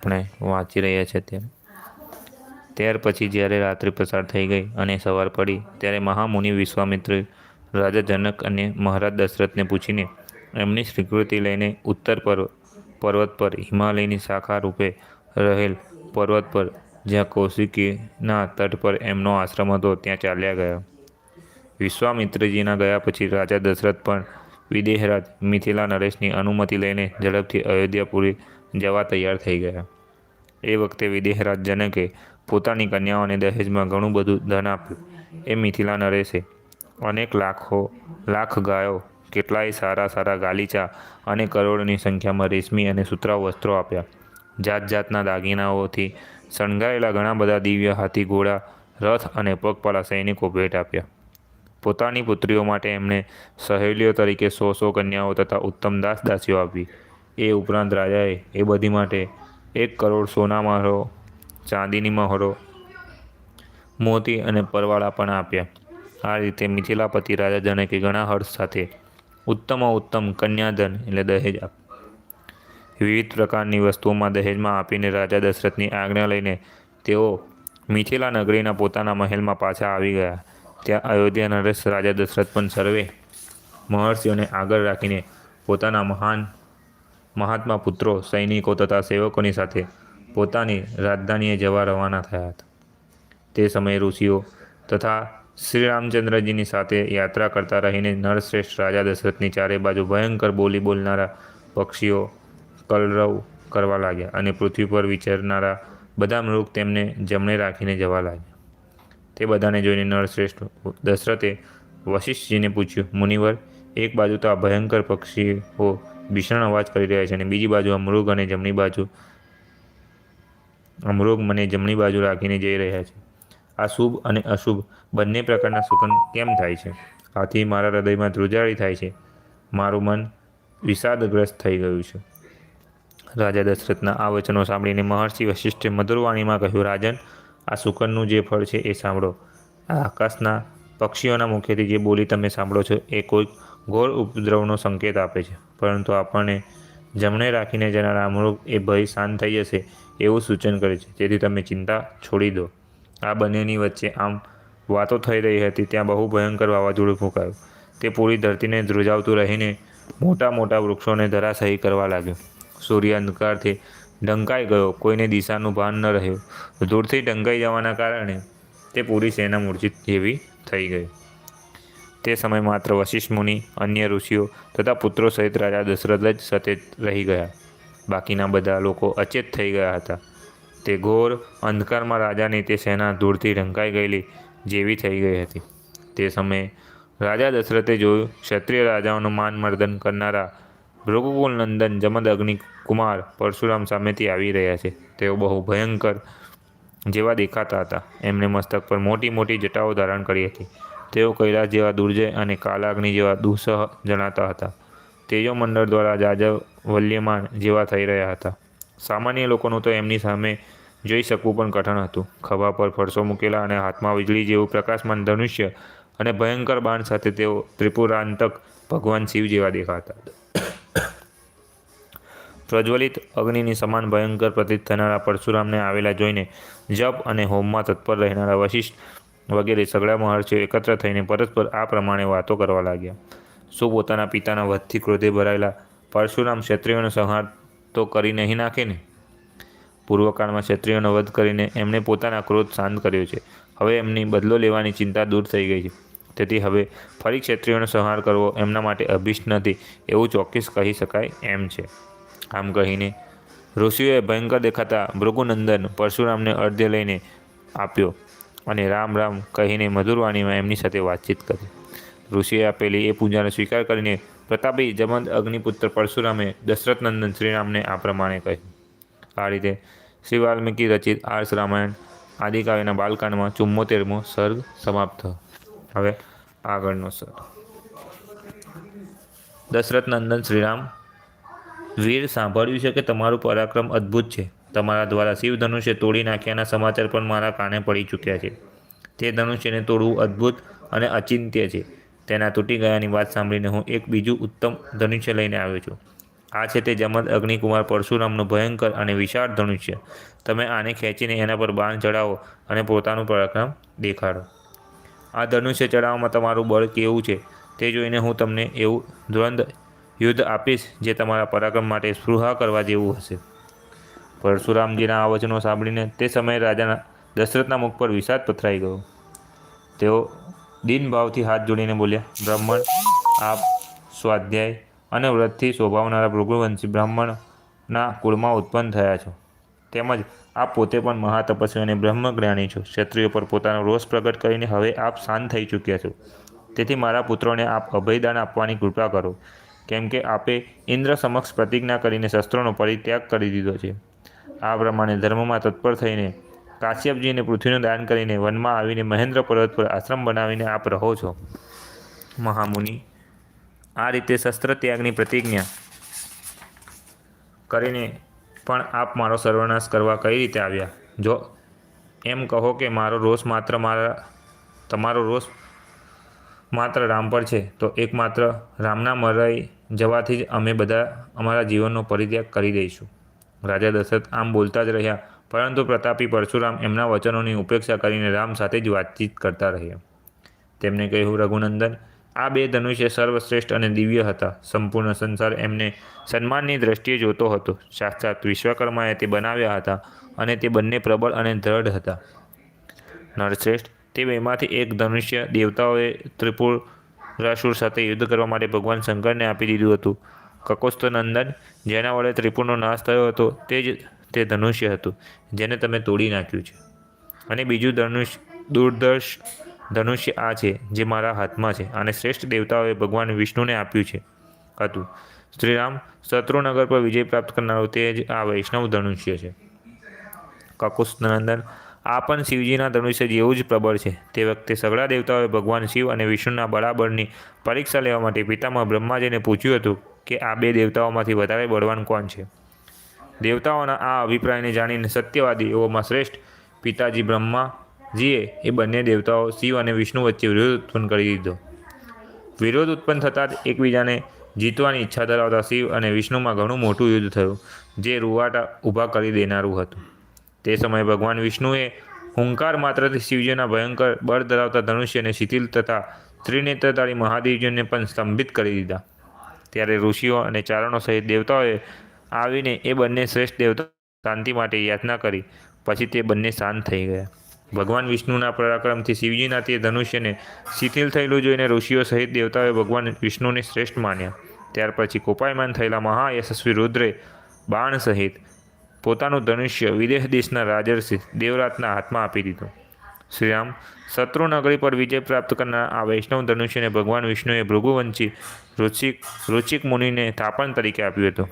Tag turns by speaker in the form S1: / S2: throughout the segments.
S1: આપણે વાંચી રહ્યા છે તેમ. ત્યાર પછી જ્યારે રાત્રિ પસાર થઈ ગઈ અને સવાર પડી, ત્યારે મહામુનિ વિશ્વામિત્ર રાજા જનક અને મહારાજ દશરથને પૂછીને એમની સ્વીકૃતિ લઈને ઉત્તર પર્વ, પર્વત પર હિમાલયની શાખા રૂપે રહેલ પર્વત પર, જ્યાં કૌશિકીના તટ પર એમનો આશ્રમ હતો, ત્યાં ચાલ્યા ગયા. વિશ્વામિત્રજીના ગયા પછી રાજા દશરથ પણ વિદેહરાજ મિથિલા નરેશની અનુમતિ લઈને ઝડપથી અયોધ્યાપુરી જવા તૈયાર થઈ ગયા. એ વખતે વિદેહરાજ જનકે પોતાની કન્યાઓને દહેજમાં ઘણું બધું ધન આપ્યું. એ મિથિલા નરેશે, અનેક લાખો, લાખ ગાયો, કેટલાય સારા સારા ગાલીચા અને કરોડની સંખ્યામાં રેશમી અને સુતરાઉ વસ્ત્રો આપ્યા. જાત જાતના દાગીનાઓથી શણગારેલા ઘણા બધા દિવ્ય હાથી ઘોડા, રથ અને પગપાળા સૈનિકો ભેટ આપ્યા. પોતાની પુત્રીઓ માટે એમણે સહેલીઓ તરીકે સો સો કન્યાઓ તથા ઉત્તમ દાસ દાસીઓ આપી. એ ઉપરાંત રાજાએ એ બધી માટે એક કરોડ સોના મહારો ચાંદીની મહોરો મોતી અને પરવાળા પણ આપ્યા. આ રીતે મિથિલાપતિ રાજા જનકે ઘણા હર્ષ સાથે ઉત્તમ ઉત્તમ કન્યાધન એટલે દહેજ આપ, વિવિધ પ્રકારની વસ્તુઓમાં દહેજમાં આપીને રાજા દશરથની આજ્ઞા લઈને તેઓ મિથિલા નગરીના પોતાના મહેલમાં પાછા આવી ગયા. ત્યાં અયોધ્યા નરેશ રાજા દશરથ પણ સર્વે મહર્ષિઓને આગળ રાખીને પોતાના મહાન મહાત્મા પુત્રો, સૈનિકો તથા સેવકોની સાથે પોતાની રાજધાનીએ જવા રવાના થયા હતા. તે સમયે ઋષિઓ તથા શ્રી રામચંદ્રજીની સાથે યાત્રા કરતા રહીને નરશ્રેષ્ઠ રાજા દશરથની ચારે બાજુ ભયંકર બોલી બોલનારા પક્ષીઓ કલરવ કરવા લાગ્યા અને પૃથ્વી પર વિચરનારા બધા મૃગ તેમને જમણે રાખીને જવા લાગ્યા. તે બધાને જોઈને નરશ્રેષ્ઠ દશરથે વશિષ્ઠજીને પૂછ્યું, મુનિવર, એક બાજુ તો આ ભયંકર પક્ષીઓ ભીષણ અવાજ કરી રહ્યા છે અને બીજી બાજુ અમૃગ અને જમણી બાજુ અમૃગ મને જમણી બાજુ રાખીને જઈ રહ્યા છે. આ શુભ અને અશુભ બંને પ્રકારના સુકન કેમ થાય છે? આથી મારા હૃદયમાં ધ્રુજારી થાય છે. મારું મન વિષાદગ્રસ્ત થઈ ગયું છે. રાજા દશરથના આ વચનો સાંભળીને મહર્ષિ વશિષ્ઠે મધુરવાણીમાં કહ્યું, રાજન, આ શુકનનું જે ફળ છે એ સાંભળો. આ આકાશના પક્ષીઓના મુખેથી જે બોલી તમે સાંભળો છો એ કોઈ ઘોર ઉપદ્રવનો સંકેત આપે છે. પરંતુ આપણને જમણે રાખીને જનારા રામરૂપ એ ભય શાંત થઈ જશે એવું સૂચન કરે છે. તેથી તમે ચિંતા છોડી દો. આ બંનેની વચ્ચે આમ વાતો થઈ રહી હતી ત્યાં બહુ ભયંકર વાવાઝોડું ફૂંકાયું. તે પૂરી ધરતીને ધ્રુજાવતું રહીને મોટા મોટા વૃક્ષોને ધરાશાયી કરવા લાગ્યો. સૂર્ય અંધકારથી ઢંકાઈ ગયો. કોઈને દિશાનું ભાન ન રહ્યું. દૂરથી ઢંકાઈ જવાના કારણે તે પૂરી સેના મૂર્છિત જેવી થઈ ગઈ. તે સમયે માત્ર વશિષ્ઠ મુનિ, અન્ય ઋષિઓ તથા પુત્રો સહિત રાજા દશરથ જ સચેત રહી ગયા. બાકીના બધા લોકો અચેત થઈ ગયા હતા. તે ઘોર અંધકારમાં રાજાની તે સેના દૂરથી ઢંકાઈ ગયેલી જેવી થઈ ગઈ હતી. તે સમયે રાજા દશરથે જોયું, ક્ષત્રિય રાજાઓનું માન મર્દન કરનારા ભૃગુકુલ નંદન, જમદ અગ્નિ કુમાર, પરશુરામ સામેથી આવી રહ્યા છે. તેઓ બહુ ભયંકર જેવા દેખાતા હતા. એમણે મસ્તક પર મોટી મોટી જટાઓ ધારણ કરી હતી. તેઓ કૈલાસ જેવા દુર્જય અને કાલાગ્નિ જેવા દુઃસહ જણાતા હતા. તેજો મંડળ દ્વારા જાજવલ્યમાન જેવા થઈ રહ્યા હતા. સામાન્ય લોકોનું તો એમની સામે જોઈ શકવું પણ કઠણ હતું. ખભા પર ફરસો મૂકેલા અને હાથમાં વીજળી જેવું પ્રકાશમાન ધનુષ્ય અને ભયંકર બાણ સાથે તેઓ ત્રિપુરાંતક ભગવાન શિવ જેવા દેખાતા પ્રજ્વલિત અગ્નિની સમાન ભયંકર પ્રતીત થનારા પરશુરામને આવેલા જોઈને જપ અને હોમમાં તત્પર રહેનારા વશિષ્ઠ વગેરે સગળા મહર્ષિઓ એકત્ર થઈને પરસ્પર આ પ્રમાણે વાતો કરવા લાગ્યા. શું પોતાના પિતાના વધથી ક્રોધે ભરાયેલા પરશુરામ ક્ષત્રિયોનો સંહાર તો કરી નહીં નાખે ને? પૂર્વકાળમાં ક્ષત્રિયોનો વધ કરીને એમણે પોતાના ક્રોધ શાંત કર્યો છે. હવે એમની બદલો લેવાની ચિંતા દૂર થઈ ગઈ છે. તેથી હવે ફરી ક્ષત્રિયોનો સંહાર કરવો એમના માટે અભિષ્ટ નથી એવું ચોક્કસ કહી શકાય એમ છે. આમ કહીને ઋષિઓએ ભયંકર દેખાતા ભૃગુનંદન પરશુરામને અર્ધ્ય લઈને આપ્યો. અને રામ રામ કહીને મધુરવાણીમાં એમની સાથે વાતચીત કરી. ઋષિએ આપેલી એ પૂજાનો સ્વીકાર કરીને પ્રતાપી જમંત અગ્નિપુત્ર પરશુરામે દશરથનંદન શ્રીરામને આ પ્રમાણે કહ્યું. આ રીતે શ્રી વાલ્મીકી રચિત આર્ષ રામાયણ આદિકાવ્યના બાલકાંડમાં ચુમ્મોતેરમો સર્ગ સમાપ્ત. થયો હવે આગળનો સર્ગ. દશરથનંદન શ્રીરામ, વીર સાંભળ્યું છે કે તમારું પરાક્રમ અદ્ભુત છે. તમારા દ્વારા શિવ ધનુષ્ય તોડી નાખ્યાના સમાચાર પણ મારા કાને પડી ચૂક્યા છે. તે ધનુષ્યને તોડવું અદ્ભુત અને અચિંત્ય છે. તેના તૂટી ગયાની વાત સાંભળીને હું એક બીજું ઉત્તમ ધનુષ્ય લઈને આવ્યો છું. આ છે તે જમદ અગ્નિકુમાર પરશુરામનું ભયંકર અને વિશાળ ધનુષ્ય. તમે આને ખેંચીને એના પર બાણ ચડાવો અને પોતાનું પરાક્રમ દેખાડો. આ ધનુષ્ય ચડાવવામાં તમારું બળ કેવું છે તે જોઈને હું તમને એવું દ્વંદ યુદ્ધ આપીશ જે તમારા પરાક્રમ માટે સ્પૃહા કરવા જેવું હશે. પરશુરામજીના આ વચનો સાંભળીને તે સમયે રાજાના દશરથના મુખ પર વિષાદ પથરાઈ ગયો. તેઓ દિન ભાવથી હાથ જોડીને બોલ્યા, બ્રાહ્મણ, આપ સ્વાધ્યાય અને વ્રતથી શોભાવનારા ભૃગુવંશી બ્રાહ્મણના કુળમાં ઉત્પન્ન થયા છો. તેમજ આપ પોતે પણ મહાતપસ્વી અને બ્રહ્મજ્ઞાની છો. ક્ષત્રિયો પર પોતાનો રોષ પ્રગટ કરીને હવે આપ શાંત થઈ ચૂક્યા છો. તેથી મારા પુત્રોને આપ અભયદાન આપવાની કૃપા કરો, કેમ કે આપે ઇન્દ્ર સમક્ષ પ્રતિજ્ઞા કરીને શસ્ત્રોનો પરિત્યાગ કરી દીધો છે. આ પ્રમાણે ધર્મમાં તત્પર થઈને કાશ્યપજીને પૃથ્વીનું દાન કરીને વનમાં આવીને મહેન્દ્ર પર્વત પર આશ્રમ બનાવીને આપ રહો છો. મહામુનિ, આ રીતે શસ્ત્ર ત્યાગની પ્રતિજ્ઞા કરીને પણ આપ મારો સર્વનાશ કરવા કઈ રીતે આવ્યા? જો એમ કહો કે મારો રોષ માત્ર મારા, તમારો રોષ માત્ર રામ પર છે, તો એકમાત્ર રામના મરાઈ જવાથી જ અમે બધા અમારા જીવનનો પરિત્યાગ કરી દઈશું. રાજા દશરથ આમ બોલતા જ રહ્યા. પરંતુ પ્રતાપી, પરશુરામ એમના વચનોની ઉપેક્ષા કરીને રામ સાથે જ વાતચીત કરતા રહ્યા. તેમણે કહ્યું, રઘુનંદન, આ બે ધનુષ્ય સર્વશ્રેષ્ઠ અને દિવ્ય હતા. સંપૂર્ણ સંસાર એમને સન્માનની દ્રષ્ટિએ જોતો હતો. સાક્ષાત વિશ્વકર્માએ તે બનાવ્યા હતા અને તે બંને પ્રબળ અને દ્રઢ હતા. નરશ્રેષ્ઠ, તે બેમાંથી એક ધનુષ્ય દેવતાઓએ ત્રિપુરાસુર સાથે યુદ્ધ કરવા માટે ભગવાન શંકરને આપી દીધું હતું. કકોસ્તનંદન જેના વડે ત્રિપુરનો નાશ થયો હતો, તે જ તે ધનુષ્ય હતું, જેને તમે તોડી નાખ્યું છે. અને બીજું ધનુષ્ય દુર્દર્શ ધનુષ્ય આ છે, જે મારા હાથમાં છે, અને શ્રેષ્ઠ દેવતાઓએ ભગવાન વિષ્ણુને આપ્યું છે, હતું. શ્રીરામ શત્રુનગર પર વિજય પ્રાપ્ત કરનારું તે જ આ વૈષ્ણવ ધનુષ્ય છે. કકુસ્તનંદન આ પણ શિવજીના ધનુષ્ય જેવું જ પ્રબળ છે. તે વખતે સગળા દેવતાઓએ ભગવાન શિવ અને વિષ્ણુના બરાબરની પરીક્ષા લેવા માટે પિતામાં બ્રહ્માજીને પૂછ્યું હતું કે આ બે દેવતાઓમાંથી વધારે બળવાન કોણ છે? દેવતાઓના આ અભિપ્રાયને જાણીને સત્યવાદી એવોમાં શ્રેષ્ઠ પિતાજી બ્રહ્માજીએ એ બંને દેવતાઓ શિવ અને વિષ્ણુ વચ્ચે વિરોધ ઉત્પન્ન કરી દીધો. વિરોધ ઉત્પન્ન થતાં જ એકબીજાને જીતવાની ઈચ્છા ધરાવતા શિવ અને વિષ્ણુમાં ઘણું મોટું યુદ્ધ થયું, જે રૂવાટા ઊભા કરી દેનારું હતું. તે સમયે ભગવાન વિષ્ણુએ હુંકાર માત્રથી શિવજીના ભયંકર બળ ધરાવતા ધનુષ્યને શિથિલ તથા ત્રિનેત્રધારી મહાદેવજીને પણ સ્તંભિત કરી દીધા. ત્યારે ઋષિઓ અને ચારણો સહિત દેવતાઓએ આવીને એ બંને શ્રેષ્ઠ દેવતા શાંતિ માટે યાચના કરી. પછી તે બંને શાંત થઈ ગયા. ભગવાન વિષ્ણુના પરાક્રમથી શિવજીના તે ધનુષ્યને શિથિલ થયેલું જોઈને ઋષિઓ સહિત દેવતાઓએ ભગવાન વિષ્ણુને શ્રેષ્ઠ માન્યા. ત્યાર પછી કોપાયમાન થયેલા મહાયશસ્વી રુદ્રે બાણ સહિત પોતાનું ધનુષ્ય વિદેશ દેશના રાજર્ષિ દેવરાતના હાથમાં આપી દીધું. શ્રીરામ, શત્રુ નગરી પર વિજય પ્રાપ્ત કરનાર આ વૈષ્ણવ ધનુષ્યને ભગવાન વિષ્ણુએ ભૃગુવંશી રુચિક રુચિક મુનિને થાપણ તરીકે આપ્યું હતું.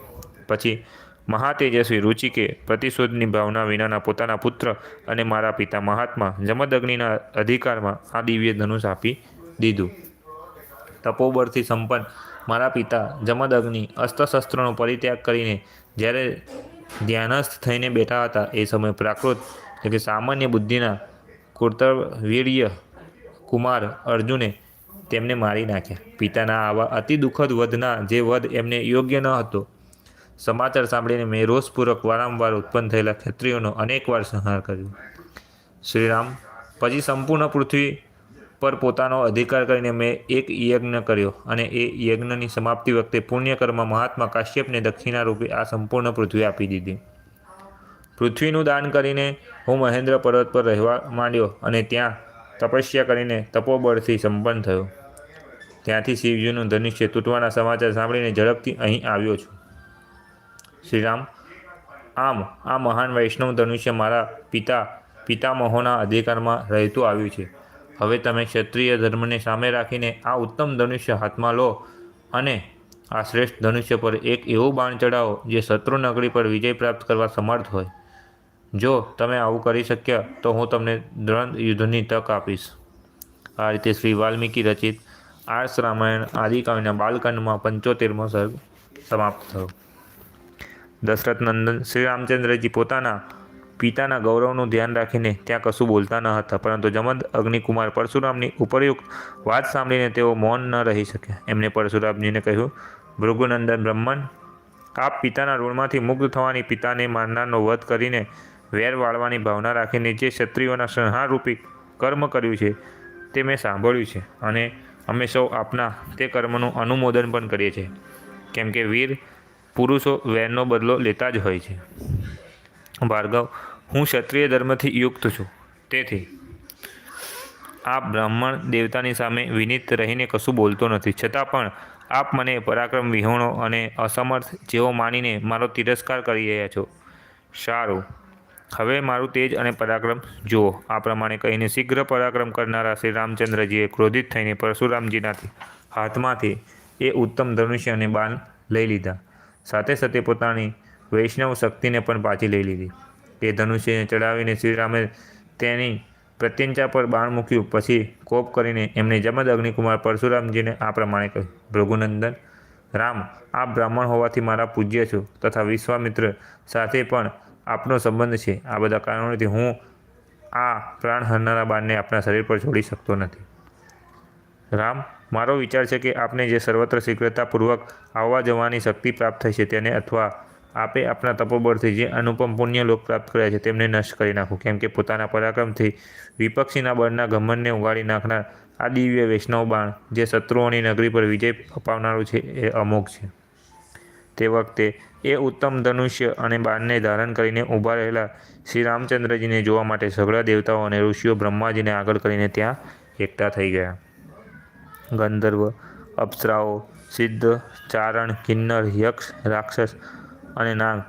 S1: પછી મહાતેજસ્વી રુચિકે પ્રતિશોધની ભાવના વિનાના પોતાના પુત્ર અને મારા પિતા મહાત્મા જમદગ્નિના અધિકારમાં આ દિવ્ય ધનુષ આપી દીધું. તપોબળથી સંપન્ન મારા પિતા જમદગ્નિ અસ્ત્રશસ્ત્રનો પરિત્યાગ કરીને જ્યારે ધ્યાનસ્થ થઈને બેઠા હતા એ સમયે પ્રાકૃત એટલે કે સામાન્ય બુદ્ધિના કુર્તવીર્ય કુમાર અર્જુને તેમને મારી નાખ્યા. પિતાના આવા અતિ દુઃખદ વધના જે વધ એમને યોગ્ય ન હતો, સમાચાર સાંભળીને મેં રોષપૂર્વક વારંવાર ઉત્પન્ન થયેલા ક્ષત્રિયોનો અનેકવાર સંહાર કર્યો. શ્રીરામ, પછી સંપૂર્ણ પૃથ્વી પર પોતાનો અધિકાર કરીને મેં એક યજ્ઞ કર્યો અને એ યજ્ઞની સમાપ્તિ વખતે પુણ્યકર્મ મહાત્મા કાશ્યપને દક્ષિણા રૂપે આ સંપૂર્ણ પૃથ્વી આપી દીધી. પૃથ્વીનું દાન કરીને હું મહેન્દ્ર પર્વત પર રહેવા માંડ્યો અને ત્યાં તપસ્યા કરીને તપોબળથી સંપન્ન થયો. ત્યાંથી શિવજીનું ધનુષ્ય તૂટવાના સમાચાર સાંભળીને ઝડપથી અહીં આવ્યો છું. શ્રીરામ, આમ, આ મહાન વૈષ્ણવ ધનુષ્ય મારા પિતા, પિતામહોના અધિકારમાં રહેતું આવ્યું છે. હવે તમે ક્ષત્રિય ધર્મને સામે રાખીને આ ઉત્તમ ધનુષ્ય હાથમાં લો અને આ શ્રેષ્ઠ ધનુષ્ય પર એક એવું બાણ ચડાવો જે શત્રુ નગરી પર વિજય પ્રાપ્ત કરવા સમર્થ હોય. જો તમે આવું કરી શક્યા, તો હું તમને દ્વંદ યુદ્ધની તક આપીશ. આ રીતે શ્રી વાલ્મીકી રચિત આર્ષ રામાયણ આદિકાવ્યના બાલકાંડમાં પંચોતેરમો સર્ગ સમાપ્ત થયો. દશરથ નંદન શ્રી રામચંદ્રજી પોતાના પિતાના ગૌરવનું ધ્યાન રાખીને ત્યાં કશું બોલતા ન હતા, પરંતુ જમદ અગ્નિકુમાર પરશુરામની ઉપરયુક્ત વાત સાંભળીને તેઓ મૌન ન રહી શક્યા એમને પરશુરામજીને કહ્યું, ભૃગુનંદન બ્રહ્મણ આપ પિતાના ઋણમાંથી મુક્ત થવાની પિતાને મારનારનો વધ કરીને વેર વાળવાની ભાવના રાખીને જે ક્ષત્રિયોના સંહારરૂપી કર્મ કર્યું છે, તે મેં સાંભળ્યું છે અને અમે સૌ આપના તે કર્મનું અનુમોદન પણ કરીએ છીએ. કેમ કે વીર પુરુષો વેરનો બદલો લેતા જ હોય છે. ભાર્ગવ, હું ક્ષત્રિય ધર્મથી યુક્ત છું. તેથી આપ બ્રાહ્મણ દેવતાની સામે વિનીત રહીને કશું બોલતો નથી. છતાં પણ આપ મને પરાક્રમ, વિહોણો અને અસમર્થ જેવો માનીને મારો તિરસ્કાર કરી રહ્યા છો. સારું. હવે મારું તેજ અને પરાક્રમ જુઓ. આ પ્રમાણે કહીને શીઘ્ર પરાક્રમ કરનારા શ્રી રામચંદ્રજીએ ક્રોધિત થઈને પરશુરામજીનાથી હાથમાંથી એ ઉત્તમ ધનુષ્ય અને બાણ લઈ લીધા. સાથે સાથે પોતાની વૈષ્ણવ શક્તિને પણ પાછી લઈ લીધી. એ ધનુષ્યને ચડાવીને શ્રીરામે તેની પ્રત્યંચા પર બાણ મૂક્યું. પછી કોપ કરીને એમણે જમદ અગ્નિકુમાર પરશુરામજીને આ પ્રમાણે કહ્યું, ભૃગુનંદન, રામ આ બ્રાહ્મણ હોવાથી મારા પૂજ્ય છો તથા વિશ્વામિત્ર સાથે પણ આપનો સંબંધ છે. આ બધા કારણોથી હું આ પ્રાણ હરનારા બાણને આપણા શરીર પર છોડી શકતો નથી. રામ, મારો વિચાર છે કે આપને જે સર્વત્ર શીઘ્રતાપૂર્વક આવવા જવાની શક્તિ પ્રાપ્ત થઈ છે તેને અથવા આપે આપના તપોબળથી જે અનુપમ પુણ્ય લોક પ્રાપ્ત કર્યા છે તેમને નષ્ટ કરી નાખું. કેમ કે પોતાના પરાક્રમથી વિપક્ષીના બળના ઘમનને ઉગાડી નાખનાર આ દિવ્ય વૈષ્ણવ બાણ જે શત્રુઓની નગરી પર વિજય અપાવનારું છે એ અમોઘ છે. તે વખતે એ ઉત્તમ ધનુષ્ય અને બાણને ધારણ કરીને ઊભા રહેલા શ્રી રામચંદ્રજીને જોવા માટે સઘળા દેવતાઓ અને ઋષિઓ બ્રહ્માજીને આગળ કરીને ત્યાં એકઠા થઈ ગયા. ગંધર્વ, અપ્સરાઓ, સિદ્ધ, ચારણ, કિન્નર, યક્ષ, રાક્ષસ અને નાગ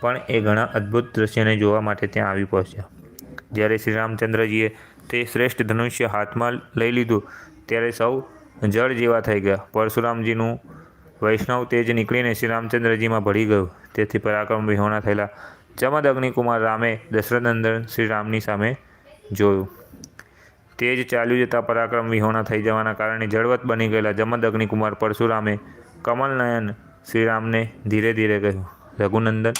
S1: પણ એ ઘણા અદ્ભુત દ્રશ્યને જોવા માટે ત્યાં આવી પહોંચ્યા. જ્યારે શ્રી રામચંદ્રજીએ તે શ્રેષ્ઠ ધનુષ્ય હાથમાં લઈ લીધું, ત્યારે સૌ જળ જેવા થઈ ગયા. પરશુરામજીનું વૈષ્ણવ તેજ નીકળીને શ્રી રામચંદ્રજીમાં ભળી ગયું. તેથી પરાક્રમ વિહોણા થયેલા જમદ અગ્નિકુમાર રામે દશરથનંદન શ્રી રામની સામે જોયું. તેજ ચાલ્યું જતાં પરાક્રમ વિહોણા થઈ જવાના કારણે જળવત બની ગયેલા જમદ અગ્નિકુમાર પરશુરામે કમલનયન શ્રીરામને ધીરે ધીરે કહ્યું, રઘુનંદન,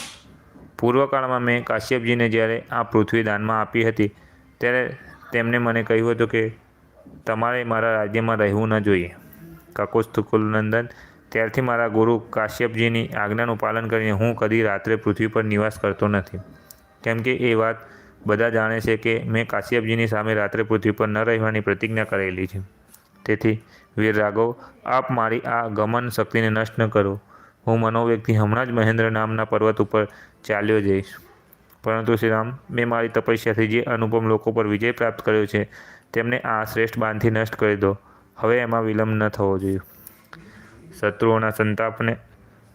S1: પૂર્વકાળમાં મેં કાશ્યપજીને જ્યારે આ પૃથ્વી દાનમાં આપી હતી, ત્યારે તેમણે મને કહ્યું હતું કે તમારે મારા રાજ્યમાં રહેવું ન જોઈએ. કકુસ્તુકુલનંદન ત્યારથી મારા ગુરુ કાશ્યપજીની આજ્ઞાનું પાલન કરીને હું કદી રાત્રે પૃથ્વી પર નિવાસ કરતો નથી. કેમ કે એ વાત બધા જાણે છે કે મેં કાશ્યપજીની સામે રાત્રે પૃથ્વી પર ન રહેવાની પ્રતિજ્ઞા કરેલી છે. તેથી વીર રાઘવ, આપ મારી આ ગમન શક્તિને નષ્ટ ન કરો. હું મનોવ્યક્તિ હમણાં જ મહેન્દ્ર નામના પર્વત ઉપર ચાલ્યો જઈશ. પરંતુ શ્રીરામ, મેં મારી તપસ્યાથી જે અનુપમ લોકો પર વિજય પ્રાપ્ત કર્યો છે, તેમને આ શ્રેષ્ઠ બાંધથી નષ્ટ કરી દો. હવે એમાં વિલંબ ન થવો જોઈએ. શત્રુઓના સંતાપને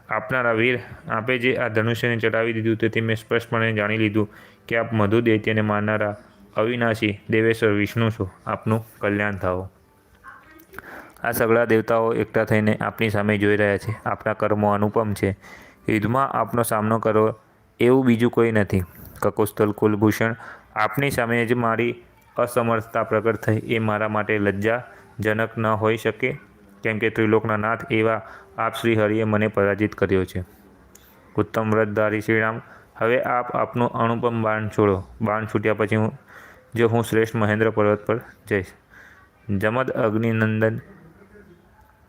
S1: આપનારા વીર આપે જે આ ધનુષ્યને ચડાવી દીધું તેથી મેં સ્પષ્ટપણે જાણી લીધું કે આપ મધુ દૈત્યને મારનારા અવિનાશી દેવેશ્વર વિષ્ણુ છો. આપનું કલ્યાણ થાઓ. આ સગળા દેવતાઓ એકઠા થઈને આપની સામે જોઈ રહ્યા છે. આપના કર્મો અનુપમ છે. યુદ્ધમાં આપનો સામનો કરવો એવું બીજું કોઈ નથી. કકુસ્તલ કુલભૂષણ આપની સામે જ મારી અસમર્થતા પ્રગટ થઈ. એ મારા માટે લજ્જાજનક ન હોઈ શકે. કેમ કે ત્રિલોકના નાથ એવા આપ શ્રી હરિએ મને પરાજિત કર્યો છે. ઉત્તમ વ્રતધારી શ્રીરામ, હવે આપ આપનું અણુપમ બાણ છોડો. બાણ છૂટ્યા પછી હું જો હું શ્રેષ્ઠ મહેન્દ્ર પર્વત પર જઈશ. જમદ અગ્નિનંદન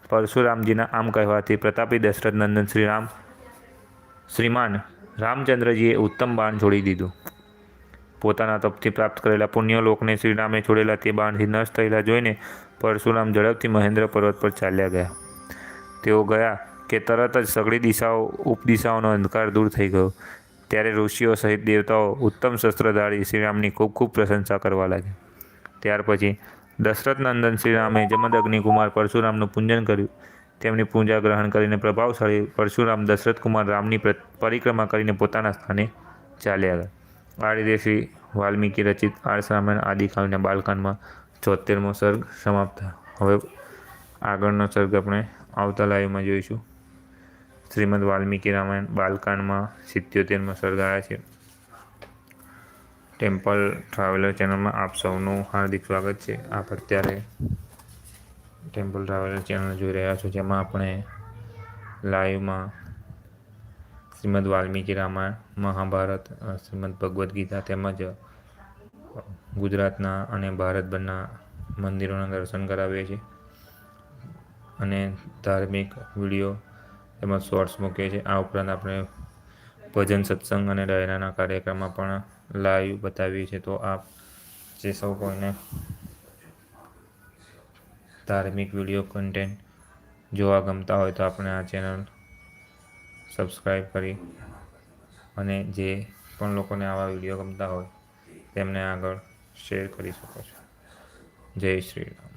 S1: પરશુરામજીના આમ કહેવાથી પ્રતાપી દશરથ નંદન શ્રીરામ શ્રીમાન રામચંદ્રજીએ ઉત્તમ બાણ છોડી દીધું. પોતાના તપથી પ્રાપ્ત કરેલા પુણ્યલોકને શ્રીરામે છોડેલા તે બાણથી નષ્ટ થયેલા જોઈને પરશુરામ ઝડપથી મહેન્દ્ર પર્વત પર ચાલ્યા ગયા. તેઓ ગયા કે તરત જ સગળી દિશાઓ, ઉપદિશાઓનો અંધકાર દૂર થઈ ગયો. ત્યારે ઋષિઓ સહિત દેવતાઓ ઉત્તમ શસ્ત્રધારી શ્રીરામની ખૂબ ખૂબ પ્રશંસા કરવા લાગ્યા. ત્યાર પછી દશરથ નંદન શ્રીરામે જમદ અગ્નિકુમાર પરશુરામનું પૂજન કર્યું. તેમની પૂજા ગ્રહણ કરીને પ્રભાવશાળી પરશુરામ દશરથકુમાર રામની પરિક્રમા કરીને પોતાના સ્થાને ચાલ્યા ગયા. આ રીતે શ્રી વાલ્મીકી રચિત આર્ષ રામાયણ આદિકાળના બાલકાંડમાં ચોતેરમો સર્ગ સમાપ્ત હવે આગળનો સર્ગ આપણે આવતા લાઈવમાં જોઈશું. શ્રીમદ વાલ્મીકી રામાયણ બાલકાંડમાં સિત્યોતેરમો સર્ગ આવ્યા છે. ટેમ્પલ ટ્રાવેલર ચેનલમાં આપ સૌનું હાર્દિક સ્વાગત છે. આપ અત્યારે ટેમ્પલ ટ્રાવેલર ચેનલ જોઈ રહ્યા છો, જેમાં આપણે લાઈવમાં શ્રીમદ વાલ્મીકી રામાયણ, મહાભારત શ્રીમદ ભગવદ્ ગીતા તેમજ ગુજરાતના અને ભારતભરના મંદિરોના દર્શન કરાવીએ છીએ. અને ધાર્મિક વીડિયો તેમજ શોર્ટ્સ મૂકીએ છીએ. આ ઉપરાંત આપણે ભજન સત્સંગ અને ડાયરાના કાર્યક્રમમાં પણ લાઈવ બતાવીએ છીએ. તો આપ જે સૌ કોઈને ધાર્મિક વીડિયો કન્ટેન્ટ જોવા ગમતા હોય તો આપણે આ ચેનલ સબસ્ક્રાઈબ કરી અને જે પણ લોકોને આવા વીડિયો ગમતા હોય તેમને આગળ શેર કરી શકો છો જય શ્રી રામ.